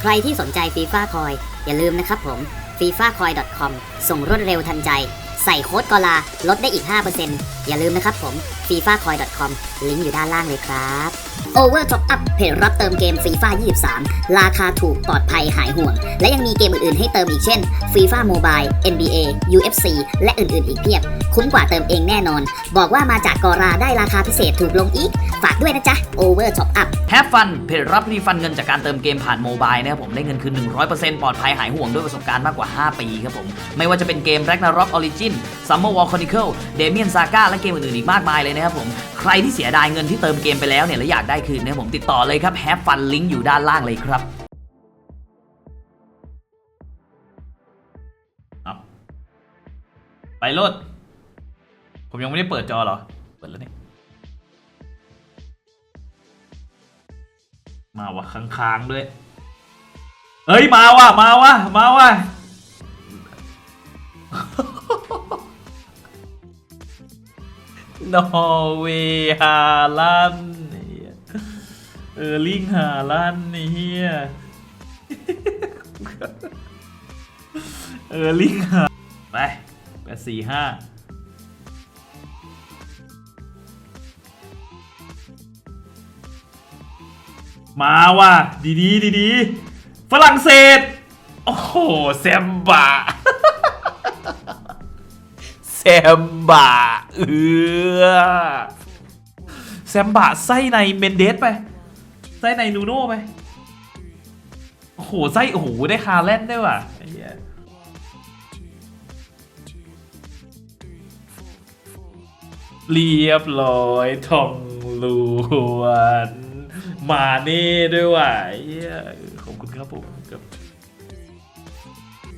ใครที่สนใจฟีฟ่าคอยอย่าลืมนะครับผม f i f a c o i c o m ส่งรวดเร็วทันใจ ใส่โค้ดกอลาลดได้อีก 5% อย่าลืมนะครับผม fifacoin.com ลิงก์อยู่ด้านล่างเลยครับ Over Top Up เพจรับเติมเกม FIFA 23 ราคาถูกปลอดภัยหายห่วง และยังมีเกมอื่นๆ ให้เติมอีกเช่น FIFA Mobile NBA UFC และอื่นๆ อีกเพียบ คุ้มกว่าเติมเองแน่นอน บอกว่ามาจากกอราได้ราคาพิเศษถูกลงอีก ฝากด้วยนะจ๊ะ Over Top Up แฮปฟันเพจรับรีฟันเงินจากการเติมเกมผ่านโมบายนะครับผมได้เงินคืน 100%ปลอดภัยหายห่วงด้วยประสบการณ์มากกว่า 5 ปีครับผมไม่ว่าจะเป็นเกม Ragnarok Origin Summer War Chronicle Damien Saga และเกมอื่นๆอีกมากมายเลยนะครับผมใครที่เสียดายเงินที่เติมเกมไปแล้วเนี่ยและอยากได้คืนนะผมติดต่อเลยครับแฮปฟันลิงก์อยู่ด้านล่างเลยครับไปโลด ผมยังไม่ได้เปิดจอเหรอ เปิดแล้วนี่ มาวะค้างๆด้วย เฮ้ย มาวะมาวะมาวะ นอร์เวย์ฮาลันเออร์ลิงฮาลันนี่เฮียเออร์ลิงฮาไปแปดสี่ห้ามาว่ะดีดีดีดีฝรั่งเศส โอ้โหแซมบะ มบะเออแซมบะไส้ในเมนเดสไป ไส้ในนูโน่ไป โอ้โห ไส้ โอ้โห ได้คาร์แลนด์ด้วยว่ะไอ้เหี้ยเรียบร้อยทองล้วนมาเน่ด้วยว่ะไอ้เหี้ยขอบคุณครับผม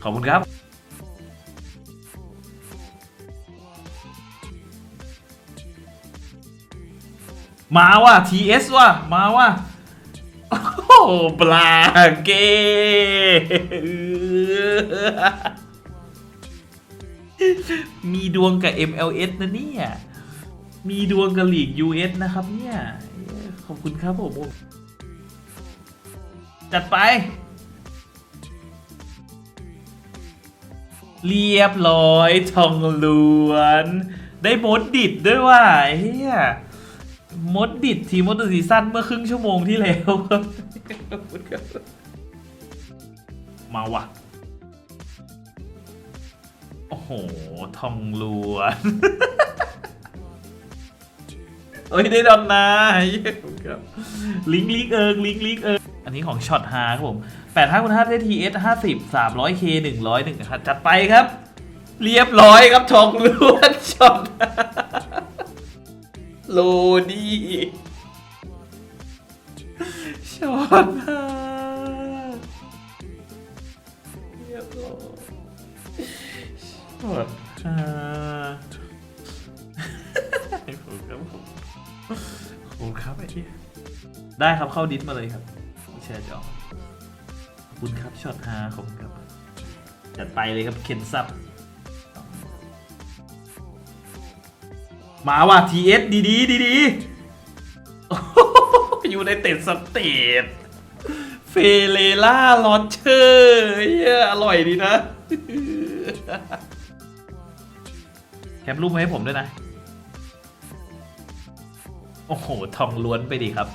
ขอบคุณครับ มาว่ะ TS ว่ะ มาว่ะ โอ้โหปลาเกมีดวงกับ MLS นะเนี่ย มีดวงกับลีก US นะครับเนี่ย ขอบคุณครับผมจัดไป เรียบร้อยทองล้วน ได้มดดิดด้วยว่ะเฮีย มดดิดทีมมดซีซั่นเมื่อครึ่งชั่วโมงที่แล้วครับมาวะโอ้โห ทองล้วนเอ้ย ได้ดอนนาเยี่ยมครับลิงก์ลิงเอิงลิงก์ลิงเอิงอันนี้ของช็อตฮาครับผมแปดห้าคูณห้าได้ทีเอสห้าสิบสามร้อยเคหนึ่งร้อยหนึ่งจัดไปครับ เรียบร้อยครับทองล้วนช็อต โลดี้ช็อตฮาเรียบร้อยช็อตฮาผมครับผมขอบคุณครับไอ้ที่ได้ครับเข้าดิสมาเลยครับแชร์จอขอบคุณครับช็อตฮาขอบคุณครับจัดไปเลยครับเคนซับ มาว่ะ TS ดีดีดีดีอยู่ในเต็ดสเตทเฟเลล่าลอนเชอร์อร่อยดีนะ แคปรูปมาให้ผมด้วยนะ โอ้โห ทองล้วนไปดีครับ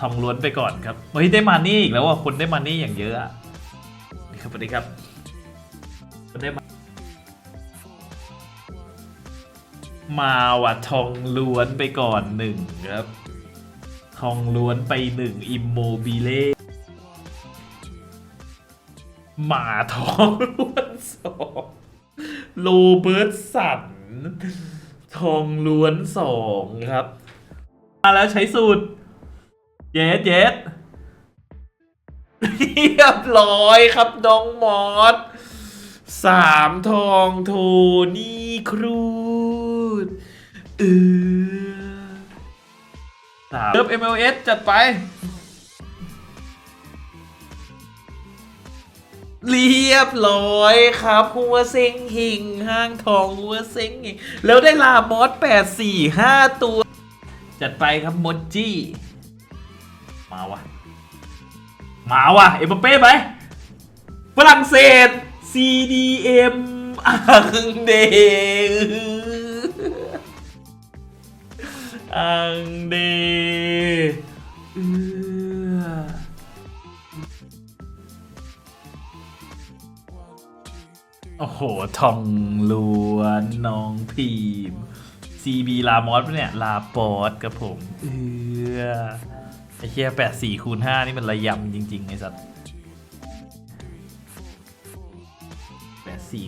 ทองล้วนไปก่อนครับ เฮ้ย ได้มานี่อีกแล้วว่าคนได้มานี่อย่างเยอะอะนี่ครับสวัสดีครับคนได้มา มาว่ะทองล้วนไปก่อนหนึ่งครับ ทองล้วนไปหนึ่งอิมโมบิเล่หมาทองล้วนสองโรเบิร์ตสัน ทองล้วนสองครับมาแล้วใช้สูตร เย็ดเย็ดเรียบร้อยครับน้องมอสสามทองโทนี่ครู ดเออสามเริ่ม MLS จัดไป เรียบร้อยครับหัวเซ็งหิงห้างทองหัวเซ็งหิงแล้วได้ลามอสแปดสี่ห้าตัว จัดไปครับมดจี้ มาวะมาว่ะเอ็มบัปเป้ไหมฝรั่งเศส CDM อังเด อังเดเอือโอ้โห ทองล้วนน้องพีม CB ลามอสปะเนี่ย ลาปอสกับผม เอือไอเชี่ยแปดสี่คูณห้านี่มันระยำจริง ๆ ไอสัตว์แปดสี่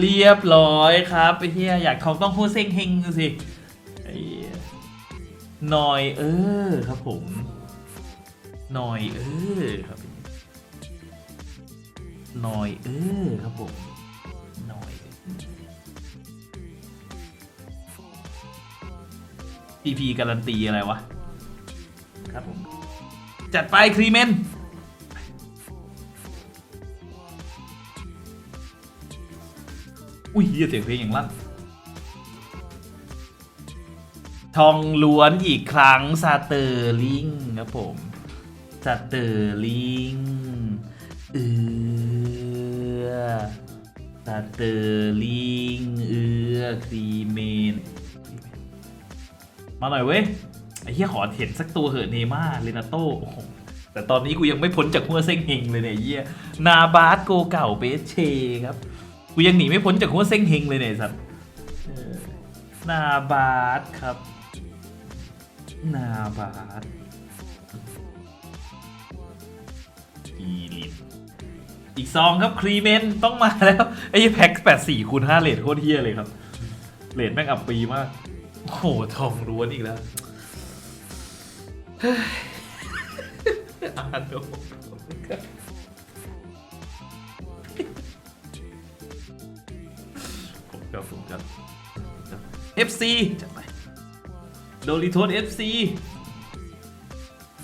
เรียบร้อยครับไอ้เฮียอยากเขาต้องพูดเซ็งเฮงสิไอ้เหี้ยหน่อยเออครับผมหน่อยเออครับหน่อยเออครับผมหน่อยพีพีการันตีอะไรวะ ครับผม จัดไปครีเมน อุ้ยเหี้ยเสียงเพลงอย่างลั่นทองล้วนอีกครั้งซาเตอร์ลิงครับผมซาเตอร์ลิงเออซาเตอร์ลิงเออครีเมน มาหน่อยเว้ย ไอ้เหี้ยขอเห็นสักตัวเหอะเนม่าเรนาโต้โอ้โหแต่ตอนนี้กูยังไม่พ้นจากหัวเส้งเฮงเลยเนี่ยเหี้ยนาบาสโกเก่าเบสเชครับ กูยังหนีไม่พ้นจากหัวเส้งเฮงเลยเนี่ยสัตว์นาบาสครับ นาบาสอีลิทอีกซองครับครีเมนต้องมาแล้ว ไอ้แพ็คแปดสี่คูณห้าเลทโคตรเฮี้ยเลยครับเลทแม่งอับปีมาก โอ้โหทองล้วนอีกแล้วอ่านดู ผมกับผมกับ FC จัดไปโดริโทส FC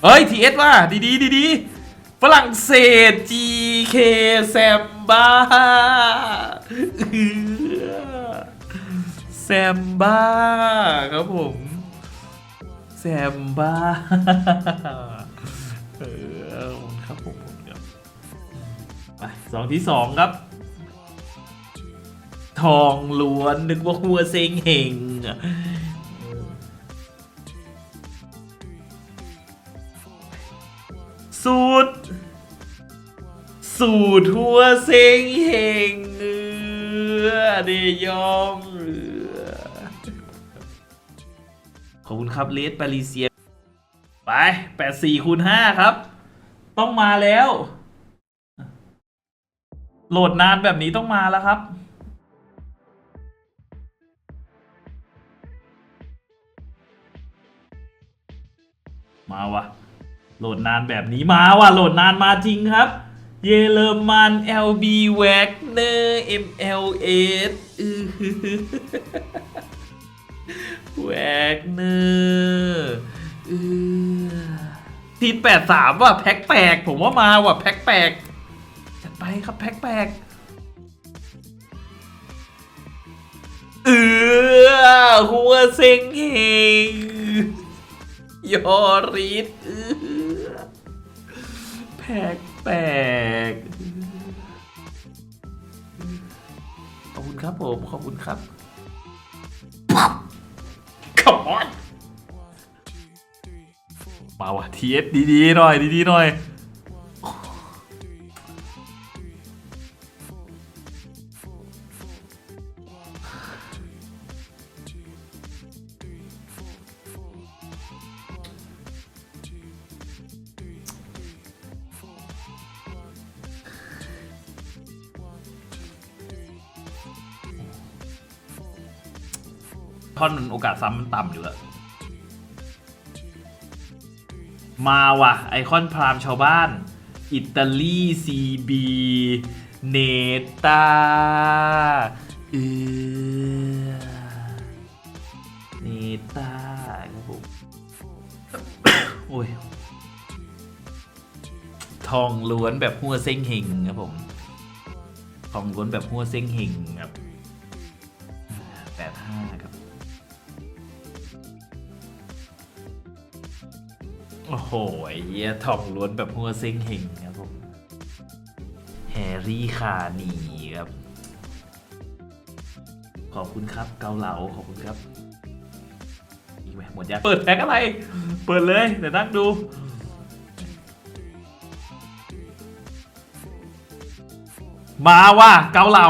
เฮ้ย TS ว่ะดีดีดีดีฝรั่งเศส GK แซมบ้าแซมบ้าครับผมแซมบ้าเออครับผมผมครับไปสองที่สองครับ ทองล้วน นึกว่าหัวเซ็งเฮงสูตร สูตรหัวเซ็งเฮงเออเดยองเออขอบคุณครับเลสปาริเซีย ไปแปดสี่คูณห้าครับ ต้องมาแล้ว โหลดนานแบบนี้ต้องมาแล้วครับ มาวะโหลดนานแบบนี้มาวะโหลดนานมาจริงครับ เยอรมัน LB Wagner MLS อือหือ Wagner เออทีแปดสามว่ะแพ็คแปลกผมว่ามาว่ะแพ็คแปลกจัดไปครับแพ็คแปลกเออหัวเซ็งเฮง ยอริสแปลกแปลกขอบคุณครับผม ขอบคุณครับขอบอนมาว่ะทีเอสดีๆหน่อย ดีๆหน่อย อนมันโอกาสซ้ำมันต่ำอยู่แล้วมาว่ะ ไอคอนพรามชาวบ้าน อิตาลีซีบีเนตาเออเนตาครับผมโอ้ย ทองล้วนแบบหัวเส้งเฮงครับผม ทองล้วนแบบหัวเส้งเฮงครับ อ้โหไอ้เหี้ยทองล้วนแบบหัวเซ็งเฮงครับผมแฮร์รี่คานีครับ ขอบคุณครับ เกาเหลาขอบคุณครับอีกไหมหมดยังเปิดแพ็กอะไร เปิดเลยเดี๋ยวนั่งดูมาว่ะเกาเหลา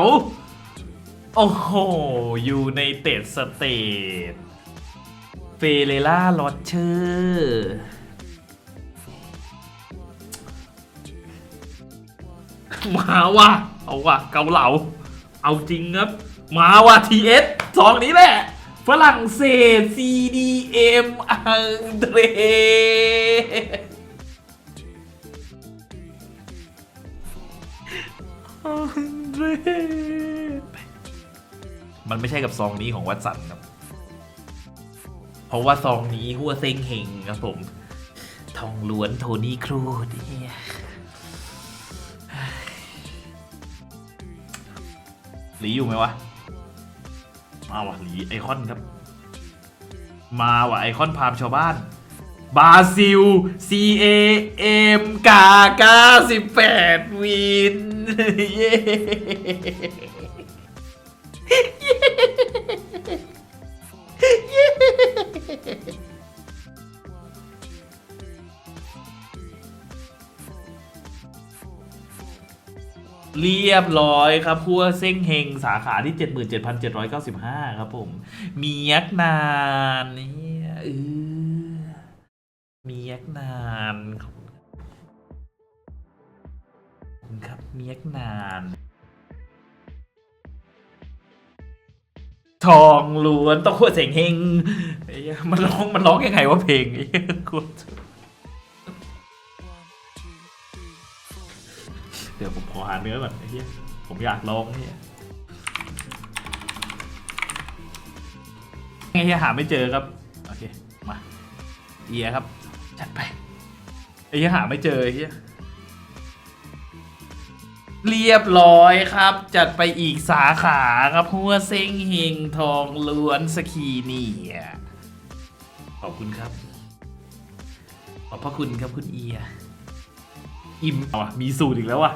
โอ้โห อยู่ในเตดสเตทเฟเรล่าลอตเชอร์ มาว่ะเอาว่ะเกาเหลา เอาจริงครับ มาว่ะ TS สสองนี้แหละ ฝรั่งเศส CDM อังเดรอังเดรมันไม่ใช่กับซองนี้ของวัดสันครับ เพราะว่าซองนี้หัวเซ็งเฮงครับผม ทองล้วนโทนี่ครูดเนี่ย หลีอยู่ไหมวะ มาว่ะหลีไอคอนครับ มาว่ะไอคอนพามชาวบ้าน บาซิล C A M กา98วินเย้ เรียบร้อยครับพัวเซ้งเฮงสาขาที่ 77,795 ครับผมมียักนานนี่เออมียักนานขอบคุณครับมียักนานทองล้วนต้องหัวเสียงเฮงมันร้องมันร้องยังไงวะเพลงไอ้เหี้ยกูเดี๋ ขอหาเนื้อก่อนไอ้เหี้ยผมอยากร้องเนี่ยไอ้เหี้ยหาไม่เจอครับ โอเค มาเอียครับ จัดไปไอ้เหี้ยหาไม่เจอไอ้เหี้ยเรียบร้อยครับ จัดไปอีกสาขาครับหัวเซ้งเฮงทองล้วนสกีนียขอบคุณครับ ขอบพระคุณครับคุณเอีย อิ่มว่ะมีสูตรอีกแล้วว่ะ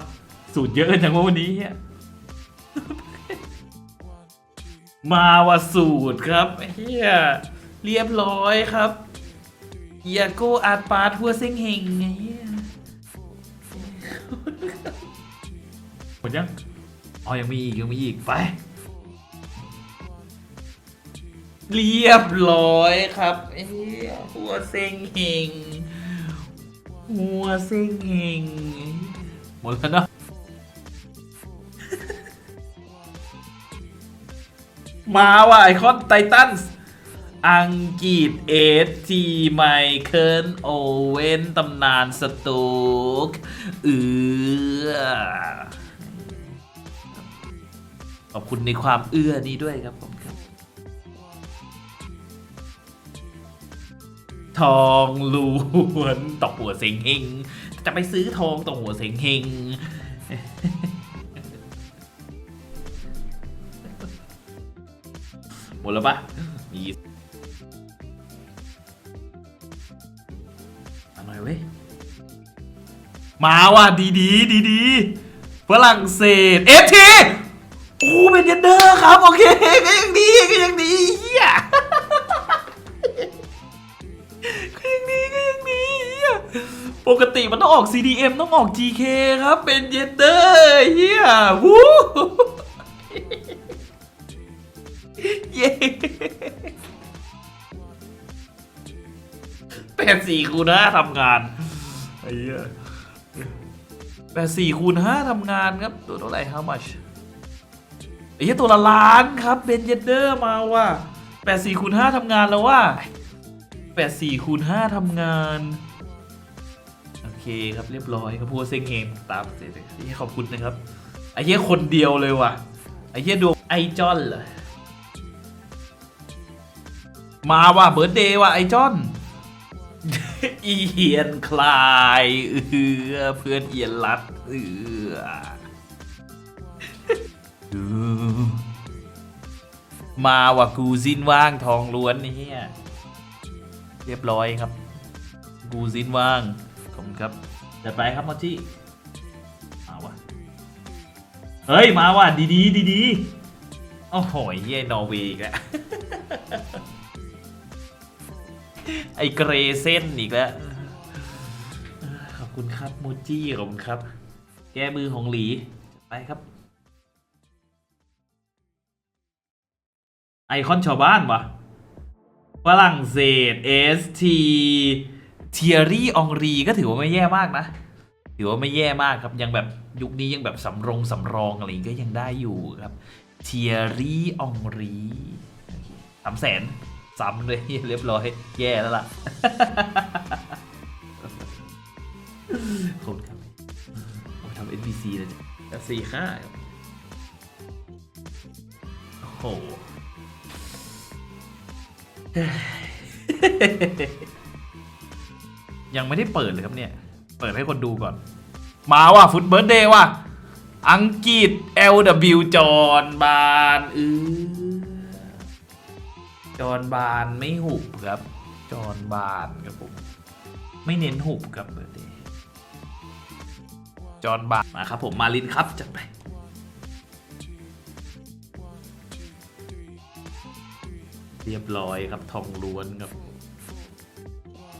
สูตรเยอะจังวะวันนี้เฮียมาว่ะสูตรครับเฮียเรียบร้อยครับเอียโกอาปาทัวเซ้งเฮงไงหมดยังอ๋อยังมีอีกยังมีอีกไป เรียบร้อยครับเอ้ยหัวเซ็งเฮงหัวเซ็งเฮงหมดแล้วเนาะ มาว่ะไอคอนไททันส์อังกฤษเอสทีไมเคิลโอเวนตำนานสตูกเออขอบคุณในความเอื้อนี้ด้วยครับผมครับ ทองล้วนตอกหัวเสงเฮงจะไปซื้อทองตอกหัวเสงเฮง มดแล้วปะมีมาหน่อยเว้ย มาว่ะดีดีดีดีฝรั่งเศสเอฟทีโอ้เป็นยันเดอร์ครับ โอเคก็ยังดีก็ยังดีเฮียก็ยังดีก็ยังดีเหี้ยปกติมันต้องออก CDM ต้องออก GK ครับเป็นเยนเดอร์เฮียวู้ เย้แปดสี่คูณห้าทำงานไอ้เหี้ยแปดสี่คูณห้าทำงานครับ ตัวเท่าไหร่ how much ไอ้เหี้ยตัวละล้านครับเป็นเยนเดอร์มาว่ะแปดสี่คูณห้าทำงานแล้วว่ะแปดสี่คูณห้าทำงานโอเคครับเรียบร้อยครับพัวเซ็งเฮงตามเสร็จเลยไอ้เหี้ยขอบคุณนะครับไอ้เหี้ยคนเดียวเลยว่ะไอ้เหี้ยดวงไอจอนเหรอ มาว่ะเบิร์ดเดย์ว่ะไอจอนอีเอียนคลายเออเพื่อนเอียนรัดเออเอมาว่ะกูสิ้นว่างทองล้วนนี่เฮียเรียบร้อยครับ กูซินว่างขอบคุณครับจัดไปครับมอจี้มาวะเฮ้ยมาว่ะดีดีดีดีโอ้โหเฮียนอร์เวย์อีกแล้ว ไอเกรเส้นอีกแล้ว ขอบคุณครับมูจี้ขอบคุณครับ แก้มือของหลี ไปครับ ไอคอนชาวบ้านวะฝรั่งเศส ST เทียรี่องรีก็ถือว่าไม่แย่มากนะ ถือว่าไม่แย่มากครับ ยังแบบยุคนี้ยังแบบสำรงสำรองอะไรก็ยังได้อยู่ครับเทียรี่องรีสามแสน ซ้ำเลยเรียบร้อย แย่แล้วล่ะขอบคุณครับผมทำ NPC เลยแล้วสี่ค่าครับโอ้โหยังไม่ได้เปิดเลยครับเนี่ย เปิดให้คนดูก่อน มาว่ะฟุตเบิร์ดเดย์ว่ะ อังกฤษ LW จอห์นบาน อือ จอห์นบานไม่หุบครับจอห์นบานครับผม ไม่เน้นหุบครับเบิร์ดเดย์จอห์นบานมาครับผมมาลินครับจัดไปเรียบร้อยครับทองล้วนครับ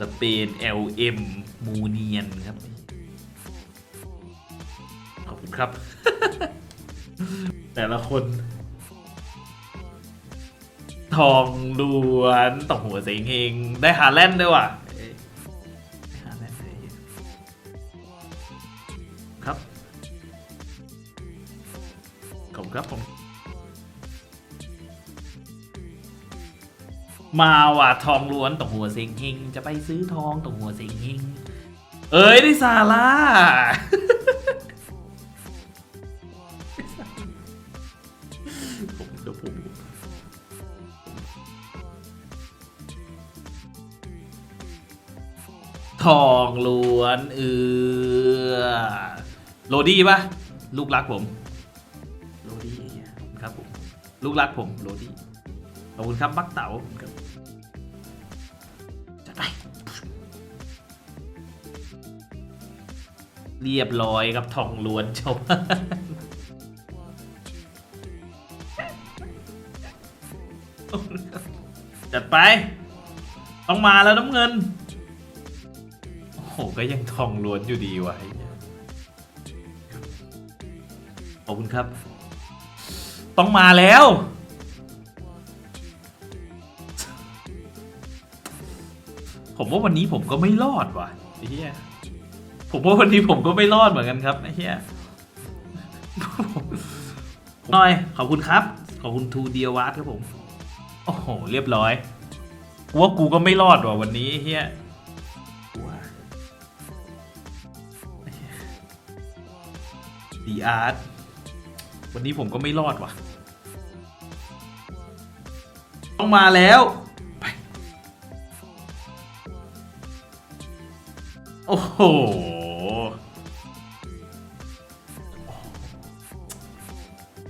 สเปน LM มูเนียนครับ ขอบคุณครับ แต่ละคน ทองล้วนต่อหัวเสียงเฮงได้ฮาแลนด์ด้วยว่ะฮาแลนด์ด้วยครับขอบคุณครับผมมาว่ะทองล้วนตรงหัวเซ็งเฮงจะไปซื้อทองตรงหัวเซ็งเฮงเอ้ยได้ซาร่า ทองล้วนเอือโรดี้ปะลูกรักผมโรดี้ครับผมลูกรักผมโรดี้ขอบคุณครับบักเต๋าครับจัดไปเรียบร้อยครับทองล้วนจบจัดไป ต้องมาแล้วน้ำเงิน โอ้ก็ยังทองล้วนอยู่ดีวะไอ้ขอบคุณครับ ต้องมาแล้ว ผมว่าวันนี้ผมก็ไม่รอดว่ะไอ้เหี้ยผมว่าวันนี้ผมก็ไม่รอดเหมือนกันครับไอ้เหี้ยหน่อย ขอบคุณครับ ขอบคุณทูเดียวัตครับผม โอ้โห เรียบร้อยว่ากูก็ไม่รอดว่ะวันนี้ไอ้เฮีย อาร์ตวันนี้ผมก็ไม่รอดว่ะ ต้องมาแล้วไปโอ้โห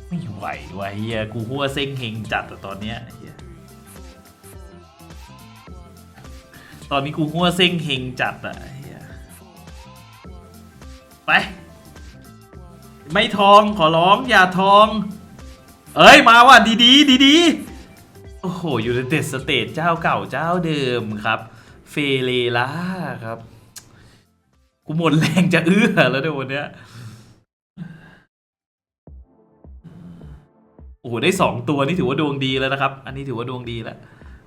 ไม่ไหวว่ะเฮียกูหัวเซ็งเฮงจัดอะตอนเนี้ยเฮียตอนนี้กูหัวเซ็งเฮงจัดอะ ไม่ทองขอร้องอย่าทอง เอ้ยมาว่ะดีดีดีดีโอ้โหอยู่ในเต็ดสเตทเจ้าเก่าเจ้าเดิมครับ เฟเลล่าครับ กูหมดแรงจะเอื้อแล้วเดี๋ยววันเนี้ยโอ้โหได้สองตัวนี่ถือว่าดวงดีแล้วนะครับ อันนี้ถือว่าดวงดีแล้ว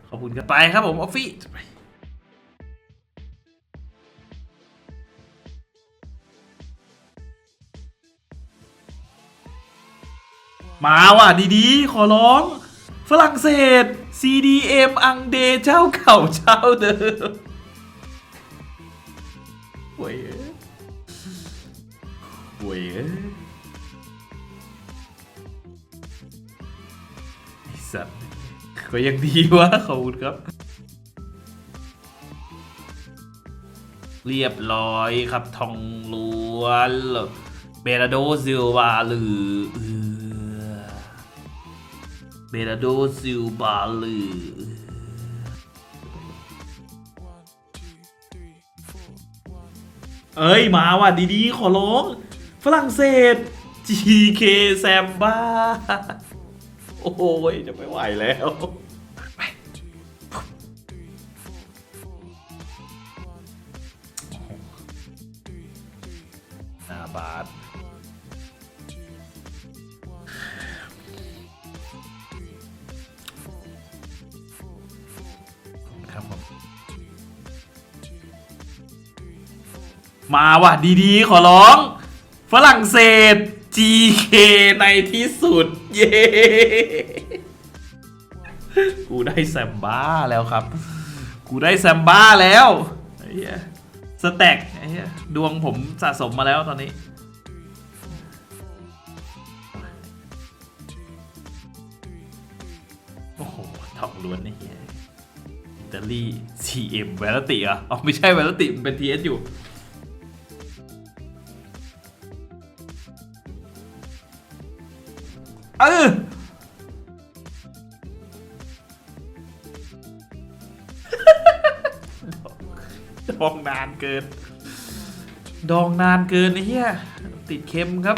ขอบคุณครับไปครับผมออฟฟี่ มาว่ะดีๆ ขอร้อง ฝรั่งเศส CDM อังเดเจ้าเก่าเจ้าเดิมโว้ยเอโว้ยเอ้ยไอสัตว์ก็ยังดีวะขอบคุณครับ เรียบร้อยครับทองล้วนเบราโดซิลวาหรือ เบราโดซิลบาลือเอ้ย มาว่ะดีๆ ขอร้อง ฝรั่งเศส GK แซมบ้า โอ้ย จะไม่ไหวแล้ว ว่ะดีๆ ขอร้อง ฝรั่งเศส GK ในที่สุด เย้กูได้แซมบ้าแล้วครับ กูได้แซมบ้าแล้วไอ้เหี้ยสแต็กไอ้เหี้ยดวงผมสะสมมาแล้วตอนนี้ โอ้โหทองล้วนไอ้เหี้ยอิตาลี CM แวลติอะอ๋อไม่ใช่แวลติมันเป็น TS อยู่ เออดองนานเกิน ดองนานเกินไอ้เหี้ยติดเค็มครับ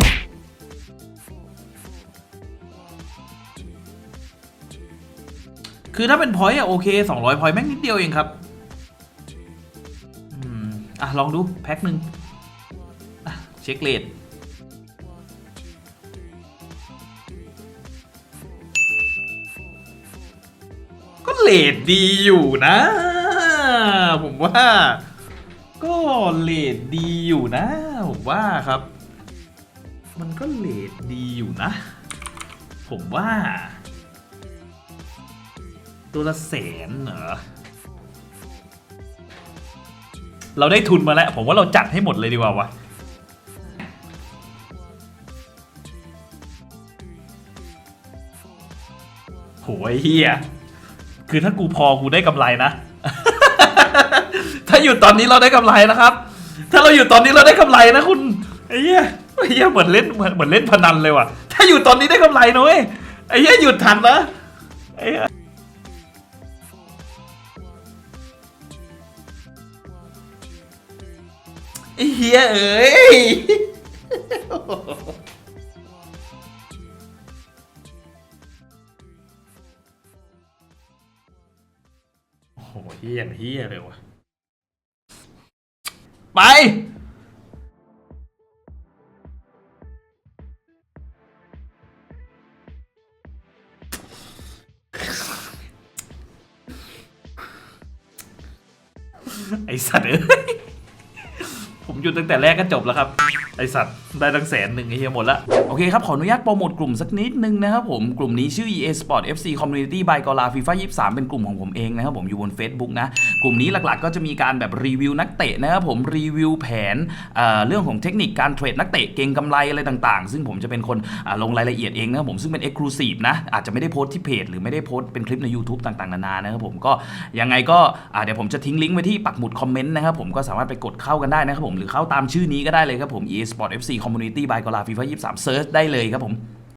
คือถ้าเป็นพอยต์อะโอเค 200 พอยต์แม่งนิดเดียวเองครับอืมอะ ลองดู แพ็คหนึ่งอะเช็คเลท เลดีอยู่นะ ผมว่า ก็เลทดีอยู่นะ ผมว่าครับ มันก็เลทดีอยู่นะ ผมว่า ตัวละแสนเหรอเราได้ทุนมาแล้ว ผมว่าเราจัดให้หมดเลยดีกว่าวะโหยเฮีย คือถ้ากูพอกูได้กำไรนะ ถ้าอยู่ตอนนี้เราได้กำไรนะครับ ถ้าเราอยู่ตอนนี้เราได้กำไรนะคุณไอ้เหี้ยไอ้เหี้ยเหมือนเล่นเหมือนเหมือนเล่นพนันเลยว่ะ ถ้าอยู่ตอนนี้ได้กำไรนะเว้ยไอ้เหี้ยหยุดทันนะไอ้เหี้ยไอ้เหี้ยเอ้ย เฮี้ยเฮี้ยเลยวะไป ไอสัตว์เอ้ย ผมหยุดตั้งแต่แรกก็จบแล้วครับ ไอสัตว์ ได้ตั้งแสนหนึ่งไอ้เฮียหมดละ โอเคครับ ขออนุญาตโปรโมทกลุ่มสักนิดนึงนะครับผม กลุ่มนี้ชื่อ EA Sport FC Community by กอลา FIFA 23 เป็นกลุ่มของผมเองนะครับผมอยู่บน Facebook นะ กลุ่มนี้หลักๆ ก็จะมีการแบบรีวิวนักเตะนะครับผมรีวิวแผนเเรื่องของเทคนิคการเทรดนักเตะเก่งกำไรอะไรต่างๆ ซึ่งผมจะเป็นคนลงรายละเอียดเองนะครับผมซึ่งเป็น Exclusive นะอาจจะไม่ได้โพสต์ที่เพจหรือไม่ได้โพสต์เป็นคลิปใน YouTube ต่างๆนานานะครับผมก็ยังไงก็เดี๋ยวผมจะทิ้งลิงก์ไว้ที่ปักหมุดคอมเมนต์นะครับผมก็สามารถไปกดเข้ากันได้นะครับผมหรือเข้าตามชื่อนี้ก็ได้เลยครับผม EA Sport FC Community by กอลาฟีฟ่ายี่สามเซิร์ชได้เลยครับผม